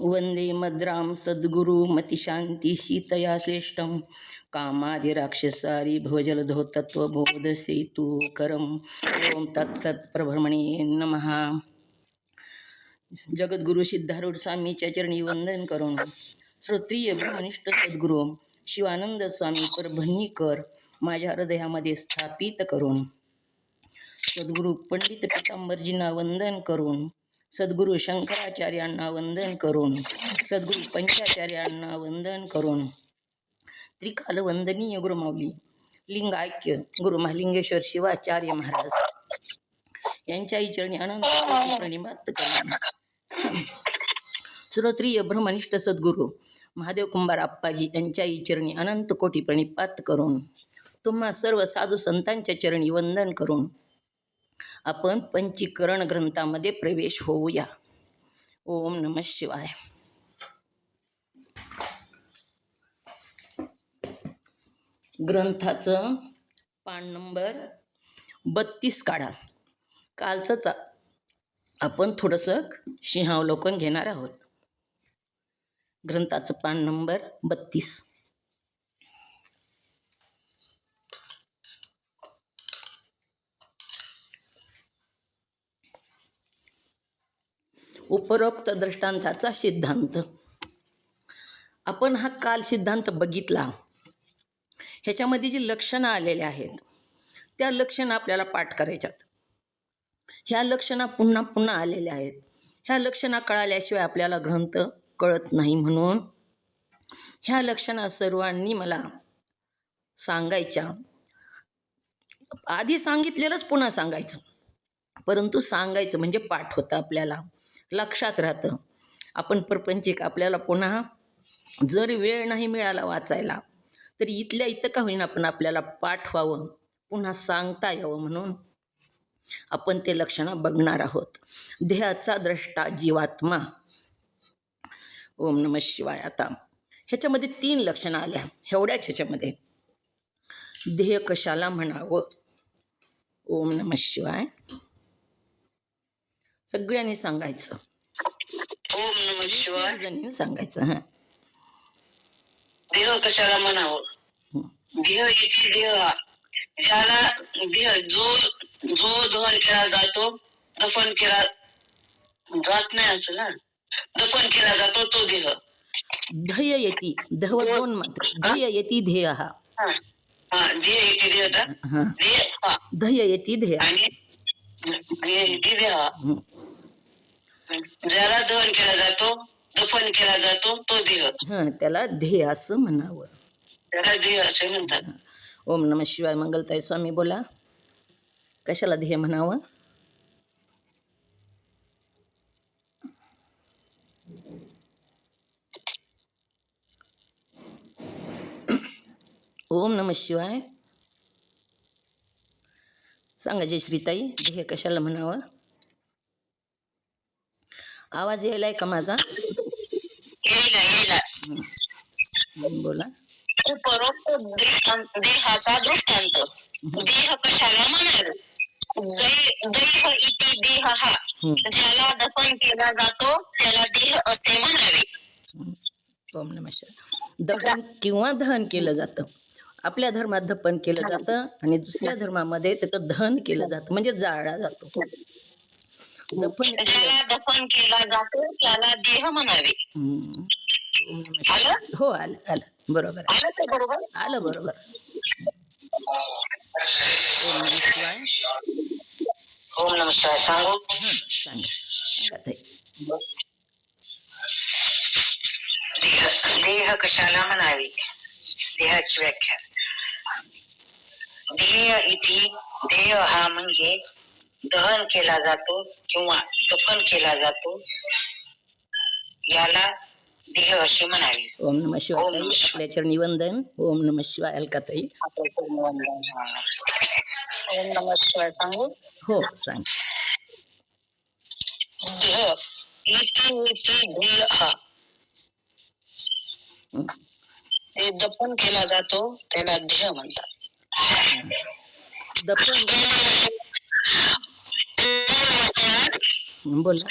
वंदे मद्रां सद्गुरु मतिशांती सीतया श्रेष्ठं। कामादिराक्षसारी भवजलधो करम ओम ॐ तत्सत्प्रभ्रमणे नमः। जगद्गुरु सिद्धारूढ स्वामीच्या चरणी वंदन करून। श्रोत्रिय ब्रह्मनिष्ठ सद्गुरू शिवानंद स्वामी परभणीकर माझ्या हृदयामध्ये स्थापित करून। सद्गुरू पंडित पितांबरजींना वंदन करून। सद्गुरू शंकराचार्यांना वंदन करून सद्गुरू पंचाचार्यांना वंदन करून. त्रिकाल वंदनीय गुरुमावली लिंगाक्य गुरु महालिंगेश्वर शिवाचार्य महाराज. यांच्याही चरणी अनंत प्रणिमात करून. श्रोत्रिय ब्रह्मनिष्ठ सद्गुरू महादेव कुंभार आप्पाजी यांच्याही चरणी अनंत कोटी प्रणिपात करून. तुम्हा सर्व साधू संतांच्या चरणी वंदन करून आपण पंचीकरण ग्रंथामध्ये प्रवेश होऊया. ओम नम शिवाय. ग्रंथाचं पान नंबर बत्तीस काढा. कालचंच आपण थोडंसं सिंहावलोकन घेणार आहोत. ग्रंथाचं पान नंबर बत्तीस. उपरोक्त दृष्टांताचा सिद्धांत. आपण हा काल सिद्धांत बघितला. ह्याच्यामध्ये जी लक्षणं आलेली आहेत त्या लक्षणं आपल्याला पाठ करायच्यात. ह्या लक्षणा पुन्हा पुन्हा आलेल्या आहेत. ह्या लक्षणा कळाल्याशिवाय आपल्याला ग्रंथ कळत नाही म्हणून. ह्या लक्षणा सर्वांनी मला सांगायच्या. आधी सांगितलेलंच पुन्हा सांगायचं. परंतु सांगायचं म्हणजे पाठ होतं आपल्याला. लक्षात राहतं. आपण प्रपंचिक आपल्याला पुन्हा जर वेळ नाही मिळाला वाचायला तरी इथल्या इथं का होईना पण आपल्याला पाठ व्हावं पुन्हा सांगता यावं म्हणून आपण ते लक्षणं बघणार आहोत. देहाचा द्रष्टा जीवात्मा. ओम नम शिवाय. आता ह्याच्यामध्ये तीन लक्षणं आल्या. एवढ्याच ह्याच्यामध्ये. देह कशाला म्हणावं? ओम नम शिवाय. सगळ्यांनी सांगायचं. ओम नम शिवाय जणींनी सांगायचं हां. देह कशाला म्हणावं? देह इथे देह. हा. ज्याला देह जो जो दहन केला जातो दफन केला जात नाही असं ना? दफन केला जातो तो देह. ध्यय येती दहव दोन मात्र. ध्यय येती ध्येय. हा. हा हा हां. देह हा. ध्यय येती ध्येय. आणि देह हा. हं. ज्याला दहन केला जातो दफन केला जातो तो देह हां त्याला ध्येय असं म्हणावं. त्याला देह असे म्हणतात. ओम नम शिवाय मंगलताई स्वामी बोला. कशाला ध्येय म्हणावं? ओम नम शिवाय. सांगा जय श्रीताई ध्येय कशाला म्हणावं? आवाज यायलाय का माझा? बोला. उपरोक्त दृष्टांत देहाचा दृष्टांत. देह कशाला म्हणावे दै- देह इति देह हा. ज्याला दफन केला जातो त्याला देह असे म्हणावे. दफन किंवा दहन केलं जातं. आपल्या धर्मात दफन केलं जातं आणि दुसऱ्या धर्मामध्ये त्याचं दहन केलं जातं. म्हणजे जाळला जातो. दफन केलं. ज्याला दफन केला जातो त्याला देह म्हणावे. हम्म. आलं? हो आलं आलं. बरोबर आहे. आलं ते बरोबर? आलं बरोबर. ओम नमः शिवाय. ओम नम शिवाय. सांगू? हां सांगा. सांगा ताई. देह देह कशाला म्हणावे? देहाची व्याख्या. देह इति देह हा म्हणजे दहन केला जातो किंवा दफन केला जातो याला देह असे म्हणावे. ओम नमः शिवाय. आपल्या चरणी वंदन. ओम नमः शिवाय अलका ताई ओम नम शिवाय. सांगू? हो सांग. देह इति देह. हा. हं. ते दफन केला जातो त्याला देह म्हणतात. दफन बोला.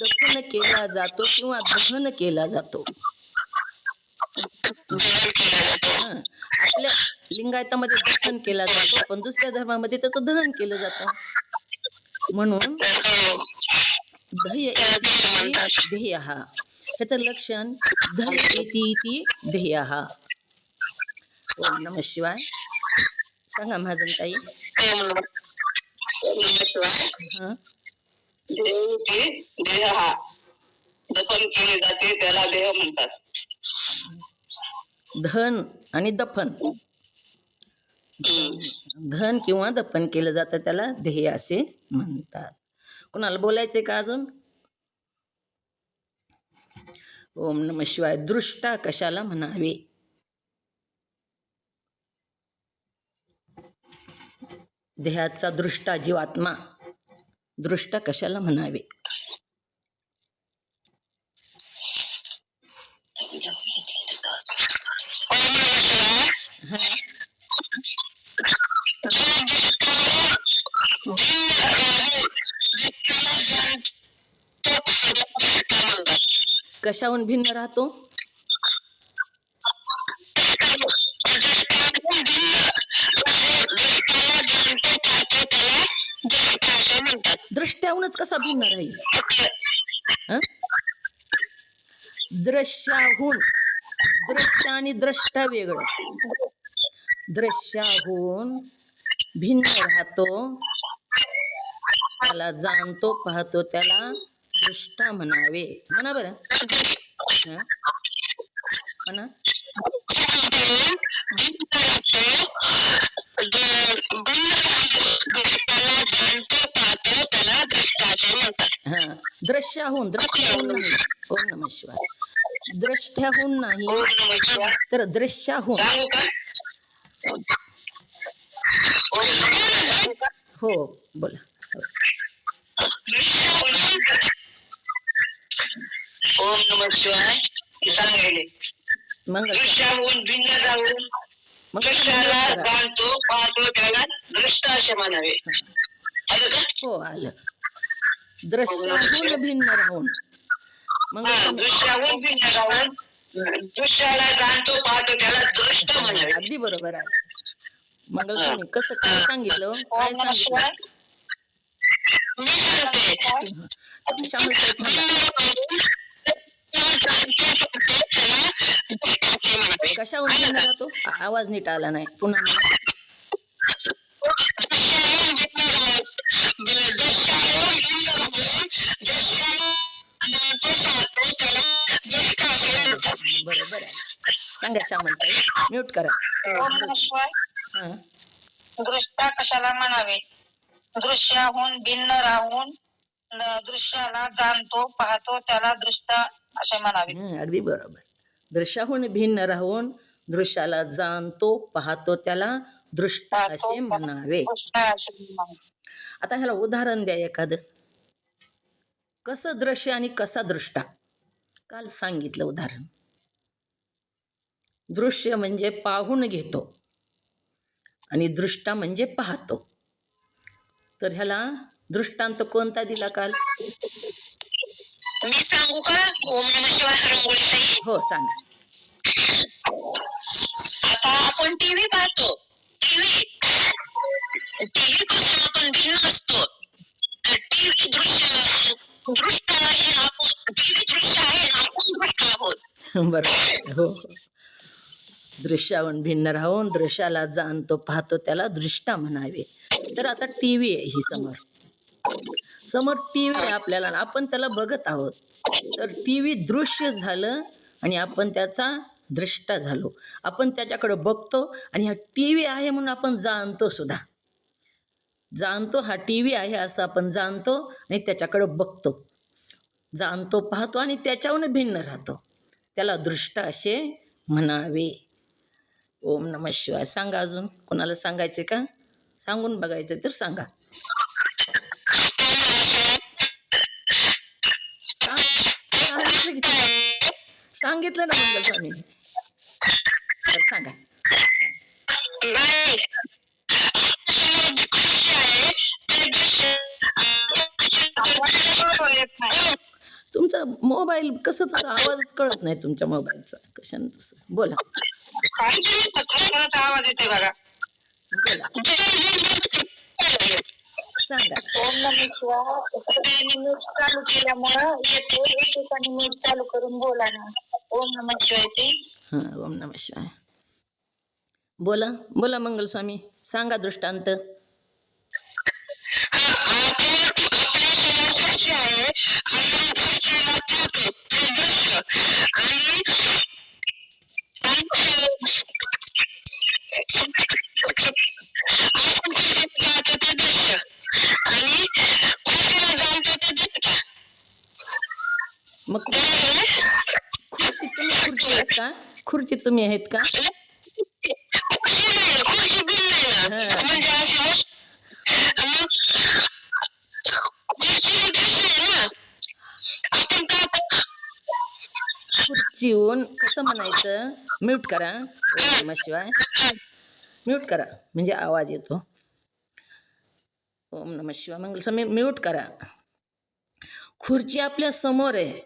दफन केला जातो किंवा दहन केला जातो. आपल्या लिंगायतामध्ये दफन केला जातो पण दुसऱ्या धर्मामध्ये त्याचं दहन केलं जात. म्हणून हो. ध्येय हा. ह्याचं लक्षण ध्येय इति इति ध्येय। ओम नम शिवाय। सांगा महाजन ताई. हं। देह हा दफन केले जाते त्याला देह म्हणतात. धन आणि दफन. धन किंवा दफन केलं जातं त्याला ध्येय असे म्हणतात. कोणाला बोलायचंय का अजून? ओम नम शिवाय दृष्टा कशाला म्हणावे देहाचा दृष्टा जीवात्मा दृष्टा कशाला म्हणावे. हं. कशाहून भिन्न राहतो? दृष्ट्याहूनच कसा भिन्न राहील? दृश्याहून. दृश्य आणि द्रष्टा वेगळं. दृश्याहून भिन्न राहतो. त्याला जाणतो पाहतो त्याला. दृष्टा म्हणावे. म्हणा बरं. म्हणा. हां. दृश्याहून दृश्याहून नाही ओम नम शिवाय. दृष्ट्याहून नाही तर दृश्याहून हो बोला. हो. ओम नम शिवाय मंगल दृश्याहून भिन्न जाऊन दृश्याला. जाणतो पाहतो त्याला दृष्ट असे म्हणावे. आलं का? हो आलं. दृश्याहून भिन्न राहून. दृश्याहून भिन्न दृश्याला जाणतो पाहतो त्याला दृष्ट म्हणावे. अगदी बरोबर आहे. मंगल कसं काय सांगितलं? काय सांगितलं? मी सांगते तुम्ही राहतो आ- आवाज नीट आला नाही. पुन्हा. बरोबर आहे. सांगा म्यूट करा. हां. दृष्टा कशाला म्हणावे? दृश्याहून भिन्न राहून दृश्याला जाणतो पाहतो त्याला दृष्टा असे म्हणावे. हं, अगदी बरोबर. दृश्याहून भिन्न राहून दृश्याला जाणतो पाहतो त्याला दृष्ट असे म्हणावे. दृष्टा असे म्हणावे. आता ह्याला उदाहरण द्या एखादं. कसं दृश्य आणि कसा दृष्टा? काल सांगितलं उदाहरण. दृश्य म्हणजे पाहून घेतो आणि दृष्टा म्हणजे पाहतो. तर ह्याला दृष्टांत कोणता दिला काल? मी सांगू का? ओम नम शिवाय रंगोळी हो सांगा. आता आपण टीव्ही पाहतो. टीव्ही टीव्ही पासून आपण भिन्न असतो. टीव्ही दृश्य दृष्ट आहे आपण टीव्ही दृश्य आहे आपण दृष्ट आहोत. बरोबर. हो हो. दृश्याहून भिन्न राहून दृश्याला जाणतो पाहतो त्याला दृष्टा म्हणावे. तर आता टी व्ही आहे ही समोर. समोर टी व्ही आहे आपल्याला. आपण त्याला बघत आहोत. तर टी व्ही दृश्य झालं आणि आपण त्याचा दृष्टा झालो. आपण त्याच्याकडं बघतो आणि हा टी व्ही आहे म्हणून आपण जाणतो सुद्धा. जाणतो हा टी व्ही आहे असं आपण जाणतो आणि त्याच्याकडं बघतो. जाणतो पाहतो आणि त्याच्याहून भिन्न राहतो. त्याला दृष्ट असे म्हणावे. ओम नम शिवाय. सांगा अजून. कोणाला सांगायचे का? सांगून बघायचं तर सांगा. सांगितलं ना मंगल स्वामी तर सांगा. तुमचा मोबाईल कसं तसं आवाजच कळत नाही तुमच्या मोबाईलचा. कशाने तसं? बोला. आवाज येते बघा? ओम नम शिवाय. मीठ चालू केल्यामुळं येते. एकेकाने मीठ चालू करून बोला ना. ओम नम शिवाय ते हां ओम नम शिवाय. बोला बोला मंगलस्वामी. सांगा दृष्टांत. आणि आणि मग खुर्ची तुम्ही खुर्ची आहेत का? खुर्ची तुम्ही आहेत का? खुर्ची. म्हणजे खुर्चीहून कसं म्हणायचं? म्यूट करा. शिवाय म्यूट करा. म्हणजे आवाज येतो. ओम नमः मंगल मंगलस्वामी म्यूट करा. खुर्ची आपल्यासमोर आहे.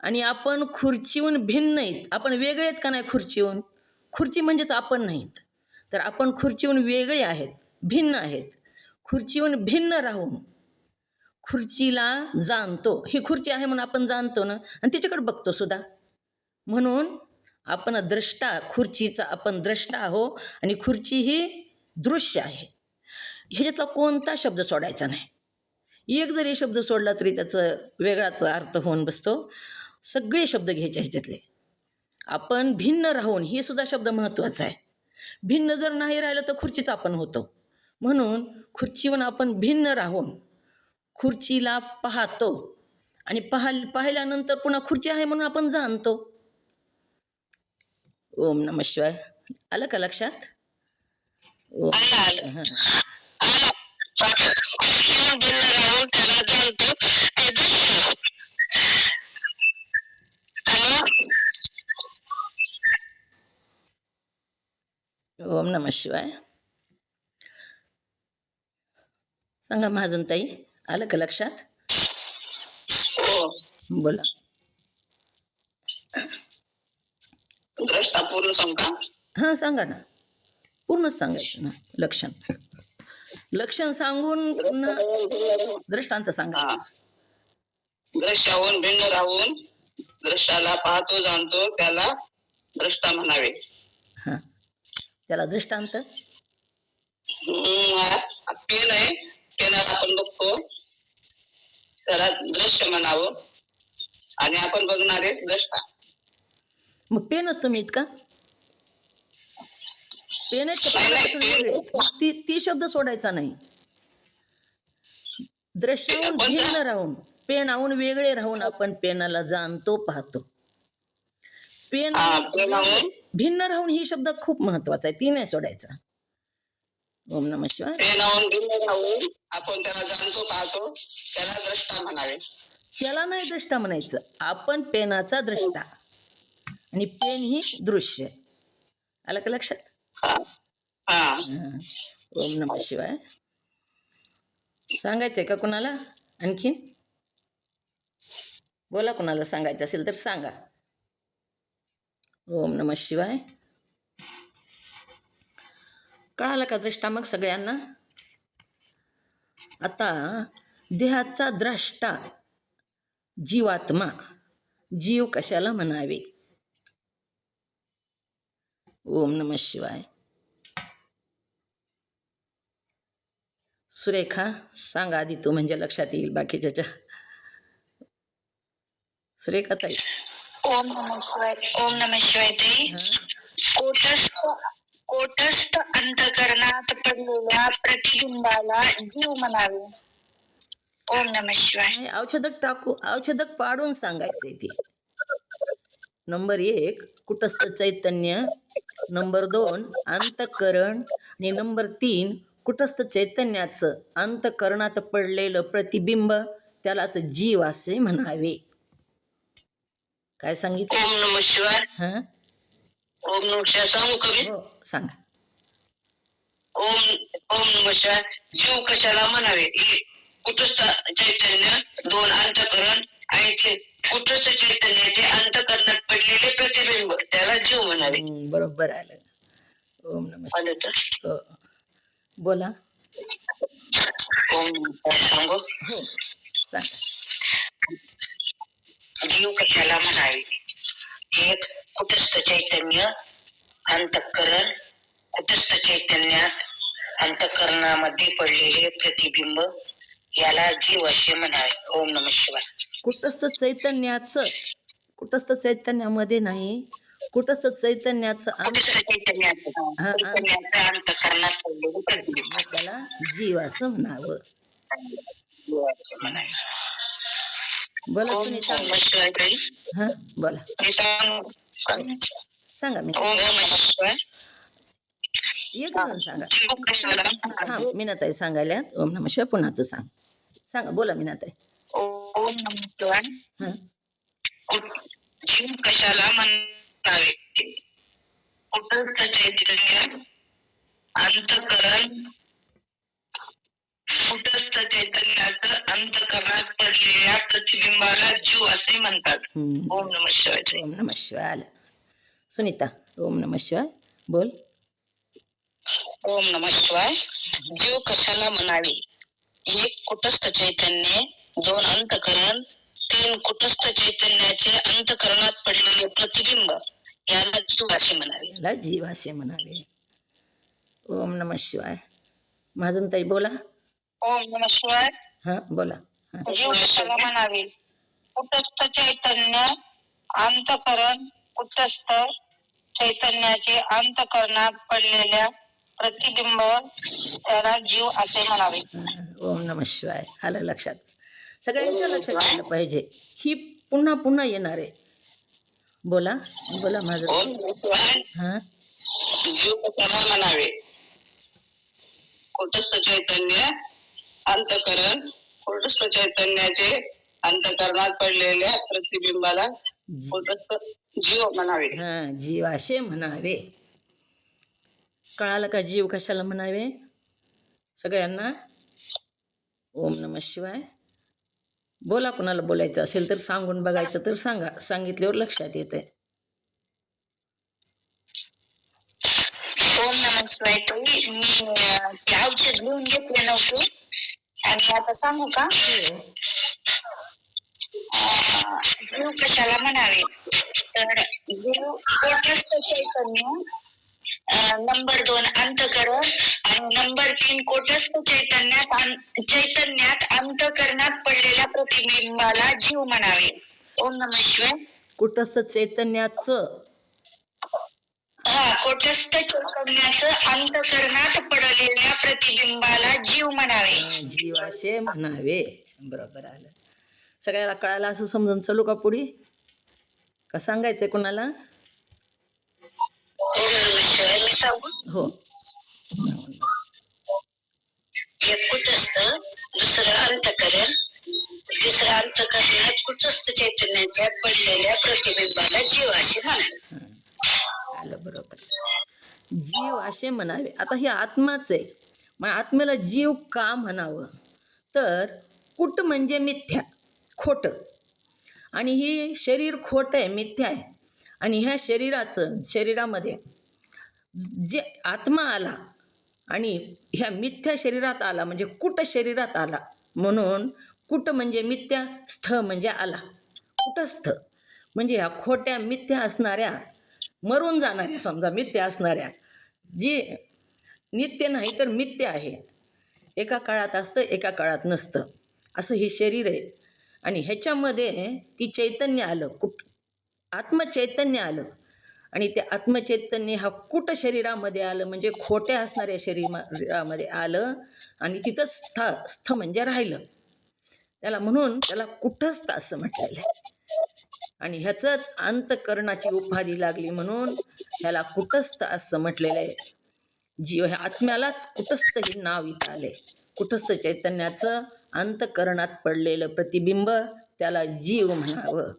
आणि आपण खुर्चीहून भिन्न आहेत. आपण वेगळे आहेत का नाही खुर्चीहून? खुर्ची म्हणजेच आपण नाहीत. तर आपण खुर्चीहून वेगळे आहेत. भिन्न आहेत. खुर्चीहून भिन्न राहून खुर्चीला जाणतो. ही खुर्ची आहे म्हणून आपण जाणतो ना? आणि तिच्याकडे बघतो सुद्धा. म्हणून आपण द्रष्टा खुर्चीचा आपण द्रष्टा आहो आणि खुर्ची ही दृश्य आहे. ह्याच्यातला कोणता शब्द सोडायचा नाही. एक जरी शब्द सोडला तरी त्याचं वेगळाच अर्थ होऊन बसतो. सगळे शब्द घ्यायचे ह्याच्यातले. आपण भिन्न राहून हे सुद्धा शब्द महत्त्वाचा आहे. भिन्न जर नाही राहिलं तर खुर्चीचा आपण होतो. म्हणून खुर्चीवर आपण भिन्न राहून खुर्चीला पाहतो आणि पाह पाहिल्यानंतर पुन्हा खुर्ची आहे म्हणून आपण जाणतो. ओम नम शिवाय. आलं का लक्षात? ओम. हां. ओम नम शिवाय. सांगा महाजन ताई आलं का लक्षात? हो. बोला द्रष्टा पूर्ण सांगा हां सांगा ना. पूर्णच सांगायचं ना लक्षण. लक्षण सांगून पुन्हा दृष्टांत सांगा. दृश्याहून भिन्न राहून दृश्याला पाहतो जाणतो त्याला द्रष्टा म्हणावे. हां. त्याला दृष्टांत? पेन आहे. पेनाला आपण बघतो. त्याला दृश्य म्हणावं. आणि आपण बघणारे द्रष्टा मग पेनच तुम्ही इतका पेन आहेत का नाही, नाही, पेनापासून वेगळे आहेत? ती ती शब्द सोडायचा नाही. दृश्याहून? भिन्न राहून पेनाहून वेगळे राहून आपण पेनाला जाणतो पाहतो. पेन? भिन्न राहून ही शब्द खूप महत्त्वाचा आहे. ती नाही सोडायचा. ओम नम शिवाय. आपण त्याला जाणतो पाहतो. त्याला द्रष्टा म्हणावे. त्याला नाही दृष्टा म्हणायचं. आपण पेनाचा दृष्टा आणि पेन ही दृश्य. आलं का लक्षात. ओम नम शिवाय. सांगायचंय का कुणाला? आणखीन? बोला कुणाला सांगायचं असेल तर सांगा. ओम नम शिवाय. कळालं का दृष्टा मग सगळ्यांना? आता देहाचा द्रष्टा जीवात्मा जीव कशाला म्हणावे? ओम नम शिवाय। सुरेखा सांगा आधी तू म्हणजे लक्षात येईल बाकीच्याच्या सुरेखा ताई. ओम नम शिवाय ओम नम शिवाय ते कोटस्थ कोटस्थ अंतकरणात पडलेल्या प्रतिबिंबाला जीव म्हणावे. ओम नम शिवाय. औषधक टाकू औषधक पाडून सांगायचंय ते. नंबर एक कुटस्थ चैतन्य. नंबर दोन अंतकरण. आणि नंबर तीन कुटस्थ चैतन्याचं अंतकरणात पडलेलं प्रतिबिंब त्यालाच जीव असे म्हणावे. काय सांगितलं? ओम नम शिवाय. हां? ओम नम शिवाय. सांगू कमी हो सांगा. ओम ओम नम शिवाय. जीव कशाला म्हणावे? एक कुटस्थ चैतन्य दोन अंतकरण आणि कुठंच चैतन्याचे अंतकरणात पडलेले प्रतिबिंब त्याला जीव हम्म, बरोबर आलं. ओम नम आलं तर? हो. बोला. ओम सांगू? हो सांगा. जीव कशाला म्हणावे? एक कुटस्थ चैतन्य अंतःकरण कुटस्थ चैतन्यात अंतःकरणामध्ये पडलेले प्रतिबिंब याला जीव असे म्हणावे. ओम नम शिवाय. कुटस्थ चैतन्याचं कुटस्थ चैतन्यामध्ये नाही कुटस्थ चैतन्याचं त्याला जीव असं म्हणावं जीवाचे म्हणावे. बोला सुनीता. हा बोला. सांगू. मी. एक सांगा. हा मीनाताई सांगायला ओम नम शिवाय पुन्हा तू सांग. सांगा बोला मीनाताई. ओम नमः शिवाय. जीव कशाला म्हणावे कुटस्थ चैतन्य अंतकरण कुटस्थ चैतन्याच अंतकरणात पडलेल्या प्रतिबिंबाला जीव असे म्हणतात ओम नम शिवाय ओम नम शिवाय सुनीता ओम नम शिवाय. बोल. ओम नम शिवाय. जीव कशाला म्हणावे? हे कुटस्थ चैतन्य दोन अंतकरण तीन कुटस्थ चैतन्याचे अंतकरणात पडलेले प्रतिबिंब. याला जीव असे म्हणावे. याला जीव असे म्हणावे. ओम नम शिवाय. माझं ताई बोला. ओम नम शिवाय. हा बोला. हा. जीव कशाला म्हणावे. कुटस्थ चैतन्य अंतकरण कुटस्थ चैतन्याचे अंतकरणात पडलेल्या प्रतिबिंब त्याला जीव असे म्हणावे. हा, ओम नम शिवाय. आलं लक्षात सगळ्यांच्या लक्षात आलं पाहिजे. ही पुन्हा पुन्हा येणार आहे. बोला बोला माझं. हा जीव कशाला म्हणावे? कुटस्थ चैतन्य अंतकरण कुटस्थ चैतन्याचे अंतकरणात पडलेल्या प्रतिबिंबाला कुटस्थ जीव म्हणावे. हा जीव असे म्हणावे. कळालं का जीव कशाला म्हणावे? सगळ्यांना? ओम नम शिवाय. बोला कुणाला बोलायचं असेल तर सांगून बघायचं तर सांगा. सांगितल्यावर लक्षात येते ओम नम शिवाय ताई मी अं, ते औषध लिहून घेतले नव्हते. आणि आता सांगू का? अं, जीव कशाला म्हणावे? तर जीव कुटस्थ चैतन्य नंबर दोन अंतकरण आणि नंबर तीन कोटस्थ चैतन्यात चैतन्यात अंतकरणात पडलेल्या प्रतिबिंबाला जीव म्हणावे. ओम नम शिवाय. कुटस्थ चैतन्याचं? हा कोटस्थ चैतन्याचं अंतकरणात पडलेल्या प्रतिबिंबाला जीव म्हणावे. जीव असे म्हणावे. बरोबर आलं. सगळ्याला कळालं असं समजून चालू का पुढे? का सांगायचंय कोणाला? मी सांगू हो. एक कुटस्थ दुसरं अंतकरण तिसरं अंतकरणात कुटस्थ चैतन्याच्या पडलेल्या प्रतिबिंबाला जीव असे म्हणावे आलं बरोबर. जीव असे म्हणावे. आता हे आत्माच आहे. मग आत्म्याला जीव का म्हणावं? तर कुट म्हणजे मिथ्या खोटं. आणि ही शरीर खोटं आहे मिथ्या आहे. आणि ह्या शरीराचं शरीरामध्ये जे आत्मा आला आणि ह्या मिथ्या शरीरात आला म्हणजे कुट शरीरात आला म्हणून कुट म्हणजे मिथ्या स्थ म्हणजे आला. कुटस्थ म्हणजे ह्या खोट्या मिथ्या असणाऱ्या मरून जाणाऱ्या समजा मिथ्या असणाऱ्या जी नित्य नाही तर मिथ्य आहे. एका काळात असतं एका काळात नसतं. असं हे शरीर आहे. आणि ह्याच्यामध्ये ती चैतन्य आलं कुठ आत्मचैतन्य आलं. आणि ते आत्मचैतन्य हा कुट शरीरामध्ये आलं? म्हणजे खोट्या असणाऱ्या शरीरामध्ये आलं आणि तिथं स्थ स्थ म्हणजे राहिलं. त्याला म्हणून त्याला कुठस्थ असं म्हटलेलं आहे आणि ह्याचंच अंतकरणाची उपाधी लागली म्हणून ह्याला कुटस्थ असं म्हटलेलं आहे. जीव ह्या आत्म्यालाच कुटस्थ हे नाव इथं आले कुटस्थ चैतन्याचं अंतकरणात पडलेलं प्रतिबिंब त्याला जीव म्हणावं.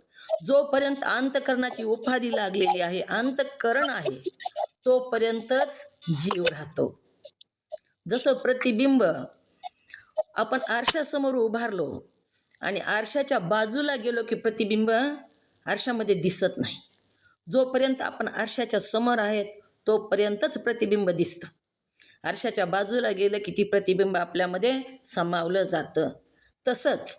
जोपर्यंत अंतकरणाची उपाधी लागलेली आहे अंतकरण आहे तोपर्यंतच जीव राहतो. जसं प्रतिबिंब आपण आरशासमोर उभारलो आणि आरशाच्या बाजूला गेलो की प्रतिबिंब आरशामध्ये दिसत नाही. जोपर्यंत आपण आरशाच्या समोर आहेत तोपर्यंतच प्रतिबिंब दिसतं. आरशाच्या बाजूला गेलं की ती प्रतिबिंब आपल्यामध्ये सामावलं जातं. तसंच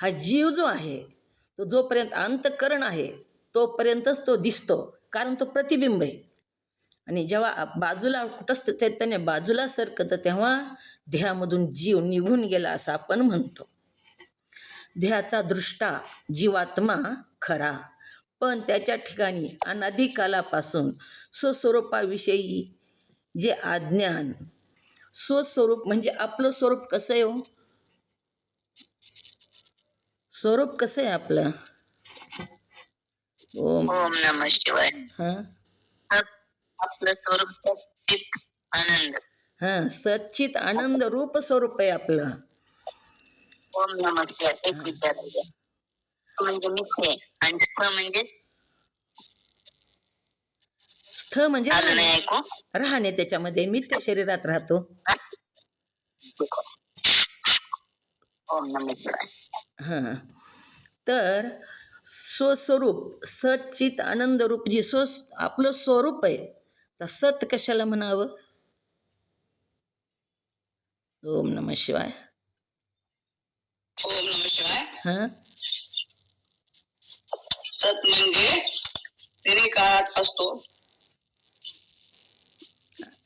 हा जीव जो आहे तो जोपर्यंत अंतकरण आहे तोपर्यंतच तो दिसतो कारण तो प्रतिबिंब आहे. आणि जेव्हा बाजूला कुठंच चैतन्य बाजूला सरकतं तेव्हा देहामधून जीव निघून गेला असं आपण म्हणतो. देहाचा दृष्टा जीवात्मा खरा पण त्याच्या ठिकाणी अनादिकालापासून स्वस्वरूपाविषयी जे अज्ञान स्वस्वरूप म्हणजे आपलं स्वरूप कसं आहे हो? स्वरूप कसं आहे आपलं? ओम. ओम नम शिवाय. हां? आपलं स्वरूप आनंद. हां सच्चित आनंद रूप स्वरूप आहे आपलं. ओम नम शिवाय. एक विचारायचं म्हणजे मिथ्य आहे. आणि स्थ म्हणजे? स्थ म्हणजे आलं नाही राहणे. ऐकू? राहणे त्याच्यामध्ये. मिथ्या शरीरात राहतो. ओम नम शिवाय. हां. तर स्वस्वरूप सच्चित आनंद रूप जे स्व आपलं स्वरूप आहे तर सत कशाला म्हणावं? ओम नम शिवाय. ओम नम शिवाय. हां. सत म्हणजे तिन्ही काळात असतो.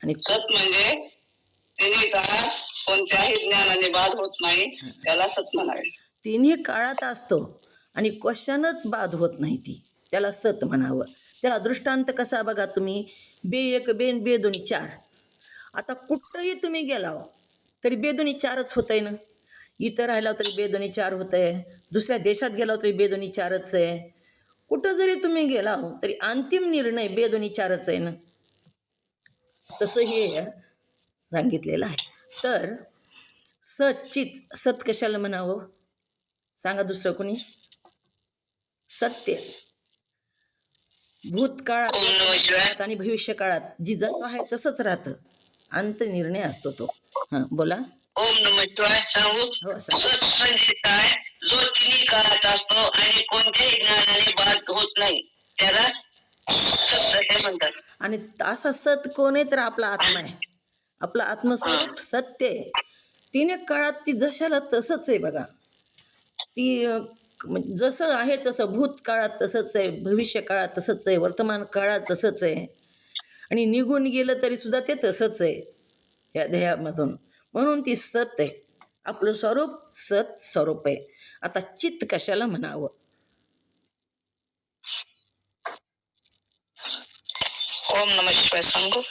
आणि सत म्हणजे तिन्ही काळात कोणत्याही ज्ञानाने बाद होत नाही त्याला सत म्हणावे. तिन्ही काळात असतो आणि क्वेश्चनच बाद होत नाही ती. त्याला सत म्हणावं. त्याला दृष्टांत कसा बघा तुम्ही? बे एक बेन बे दोन्ही चार. आता कुठंही तुम्ही गेला तरी बेदोनी चारच होत आहे ना? इथं राहिला तरी बेदोनी चार होत आहे दुसऱ्या देशात गेला तरी बेदोनी चारच आहे. कुठं जरी तुम्ही गेला तरी अंतिम निर्णय बेदोनी चारच आहे ना? तसं हे सांगितलेलं आहे. तर सचित सत कशाला म्हणावं? सांगा दुसरं कोणी? सत्य. भूतकाळात आणि भविष्य काळात जी जसं आहे तसंच राहतं. अंत निर्णय असतो तो. हां बोला. ओम नम शिवाय सांगू. हो सांगा. सत म्हणजे काय जो तिन्ही काळात असतो आणि कोणत्याही ज्ञानाने बाद होत नाही त्याला सत असे म्हणतात. आणि असा सत कोण आहे तर आपला आत्मा आहे. आपला आत्मस्वरूप सत्य आहे. तिने काळात ती जशाला तसंच आहे बघा. ती जसं आहे तसं भूतकाळात तसंच आहे भविष्य काळात तसंच आहे वर्तमान काळात तसंच आहे. आणि निघून गेलं तरी सुद्धा ते तसंच आहे या देहामधून म्हणून ती सत आहे. आपलं स्वरूप सत स्वरूप आहे. आता चित्त कशाला म्हणावं? ओम नम शिवाय सांगू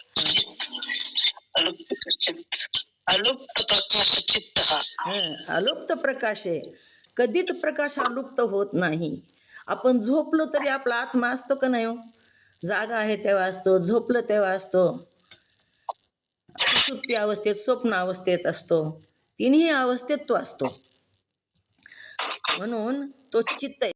अलुप्त चित्त अलुप्त प्रकाश चित्त. हा हं, अलुप्त प्रकाश आहे. कधीच प्रकाश अलुप्त होत नाही. आपण झोपलो तरी आपला आत्मा असतो का नाही हो? जागा आहे तेव्हा असतो झोपलं तेव्हा असतो. सुप्ती अवस्थेत स्वप्न अवस्थेत असतो. तिन्ही अवस्थेत तो असतो. म्हणून तो चित्त आहे